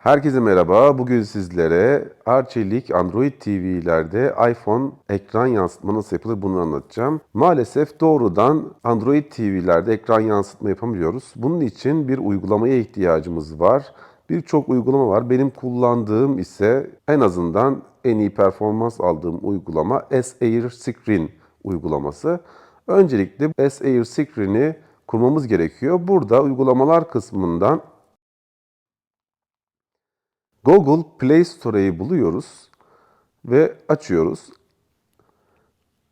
Herkese merhaba. Bugün sizlere Arçelik Android TV'lerde iPhone ekran yansıtma nasıl yapılır bunu anlatacağım. Maalesef doğrudan Android TV'lerde ekran yansıtma yapamıyoruz. Bunun için bir uygulamaya ihtiyacımız var. Birçok uygulama var. Benim kullandığım ise en azından en iyi performans aldığım uygulama S-Air Screen uygulaması. Öncelikle S-Air Screen'i kurmamız gerekiyor. Burada uygulamalar kısmından Google Play Store'yi buluyoruz ve açıyoruz.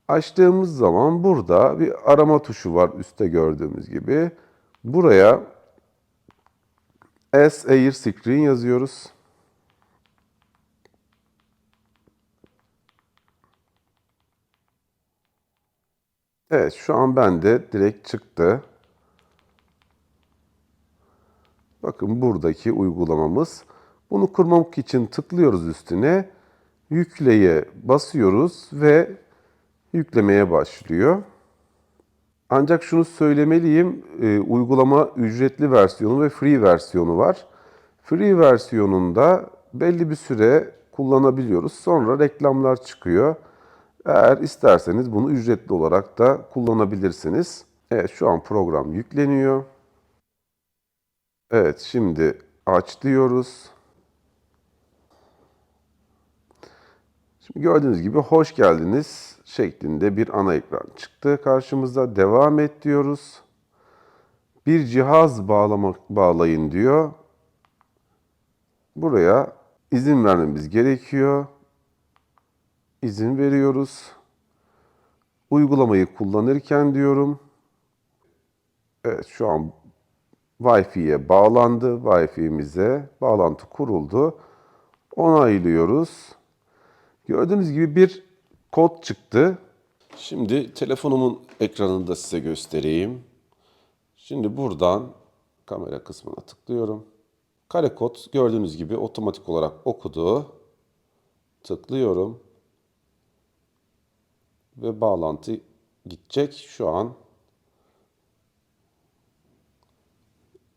Açtığımız zaman burada bir arama tuşu var üstte gördüğümüz gibi. Buraya S Air Screen yazıyoruz. Evet şu an bende direkt çıktı. Bakın buradaki uygulamamız. Bunu kurmak için tıklıyoruz üstüne. Yükleye basıyoruz ve yüklemeye başlıyor. Ancak şunu söylemeliyim, e, uygulama ücretli versiyonu ve free versiyonu var. Free versiyonunda belli bir süre kullanabiliyoruz. Sonra reklamlar çıkıyor. Eğer isterseniz bunu ücretli olarak da kullanabilirsiniz. Evet şu an program yükleniyor. Evet şimdi aç diyoruz. Şimdi gördüğünüz gibi hoş geldiniz şeklinde bir ana ekran çıktı karşımıza. Devam et diyoruz. Bir cihaz bağlamak bağlayın diyor. Buraya izin vermemiz gerekiyor. İzin veriyoruz. Uygulamayı kullanırken diyorum. Evet şu an Wi-Fi'ye bağlandı. Wi-Fi'mize bağlantı kuruldu. Onaylıyoruz. Gördüğünüz gibi bir kod çıktı. Şimdi telefonumun ekranını da size göstereyim. Şimdi buradan kamera kısmına tıklıyorum. Kare kod gördüğünüz gibi otomatik olarak okudu. Tıklıyorum. Ve bağlantı gidecek. Şu an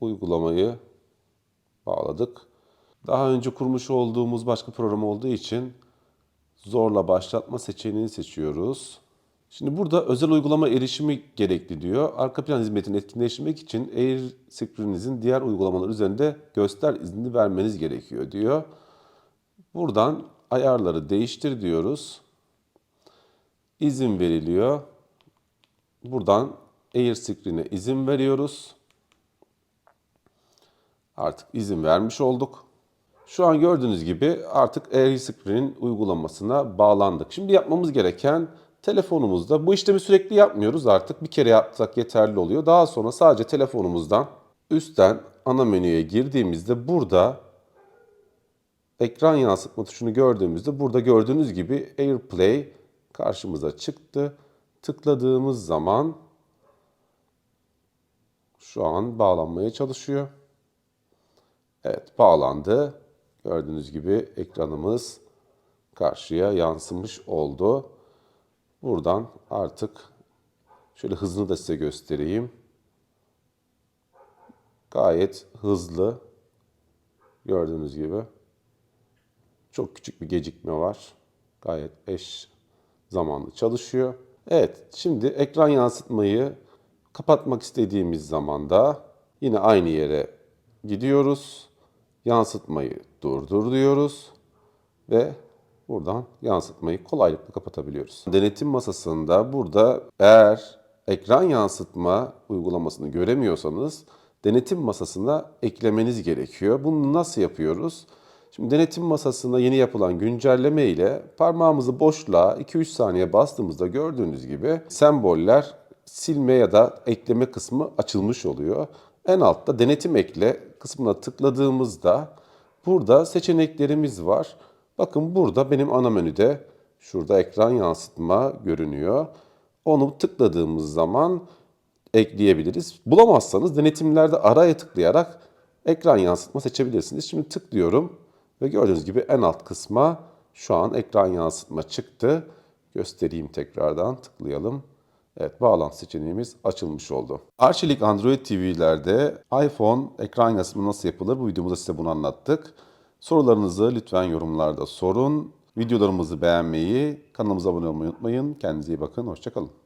uygulamayı bağladık. Daha önce kurmuş olduğumuz başka program olduğu için zorla başlatma seçeneğini seçiyoruz. Şimdi burada özel uygulama erişimi gerekli diyor. Arka plan hizmetini etkinleştirmek için Air Screen'inizin diğer uygulamalar üzerinde göster izni vermeniz gerekiyor diyor. Buradan ayarları değiştir diyoruz. İzin veriliyor. Buradan Air Screen'e izin veriyoruz. Artık izin vermiş olduk. Şu an gördüğünüz gibi artık AirScreen'in uygulamasına bağlandık. Şimdi yapmamız gereken telefonumuzda bu işlemi sürekli yapmıyoruz artık. Bir kere yapsak yeterli oluyor. Daha sonra sadece telefonumuzdan üstten ana menüye girdiğimizde burada ekran yansıtma tuşunu gördüğümüzde burada gördüğünüz gibi AirPlay karşımıza çıktı. Tıkladığımız zaman şu an bağlanmaya çalışıyor. Evet bağlandı. Gördüğünüz gibi ekranımız karşıya yansımış oldu. Buradan artık şöyle hızını da size göstereyim. Gayet hızlı. Gördüğünüz gibi. Çok küçük bir gecikme var. Gayet eş zamanlı çalışıyor. Evet, şimdi ekran yansıtmayı kapatmak istediğimiz zaman da yine aynı yere gidiyoruz. Yansıtmayı durdur diyoruz ve buradan yansıtmayı kolaylıkla kapatabiliyoruz. Denetim masasında burada eğer ekran yansıtma uygulamasını göremiyorsanız denetim masasına eklemeniz gerekiyor. Bunu nasıl yapıyoruz? Şimdi denetim masasında yeni yapılan güncelleme ile parmağımızı boşluğa 2-3 saniye bastığımızda gördüğünüz gibi semboller silme ya da ekleme kısmı açılmış oluyor. En altta denetim ekle kısmına tıkladığımızda burada seçeneklerimiz var. Bakın burada benim ana menüde şurada ekran yansıtma görünüyor. Onu tıkladığımız zaman ekleyebiliriz. Bulamazsanız denetimlerde araya tıklayarak ekran yansıtma seçebilirsiniz. Şimdi tıklıyorum ve gördüğünüz gibi en alt kısma şu an ekran yansıtma çıktı. Göstereyim tekrardan tıklayalım. Evet bağlantı seçeneğimiz açılmış oldu. Arçelik Android TV'lerde iPhone ekran yansıtımı nasıl yapılır bu videomuzda size bunu anlattık. Sorularınızı lütfen yorumlarda sorun. Videolarımızı beğenmeyi, kanalımıza abone olmayı unutmayın. Kendinize iyi bakın. Hoşçakalın.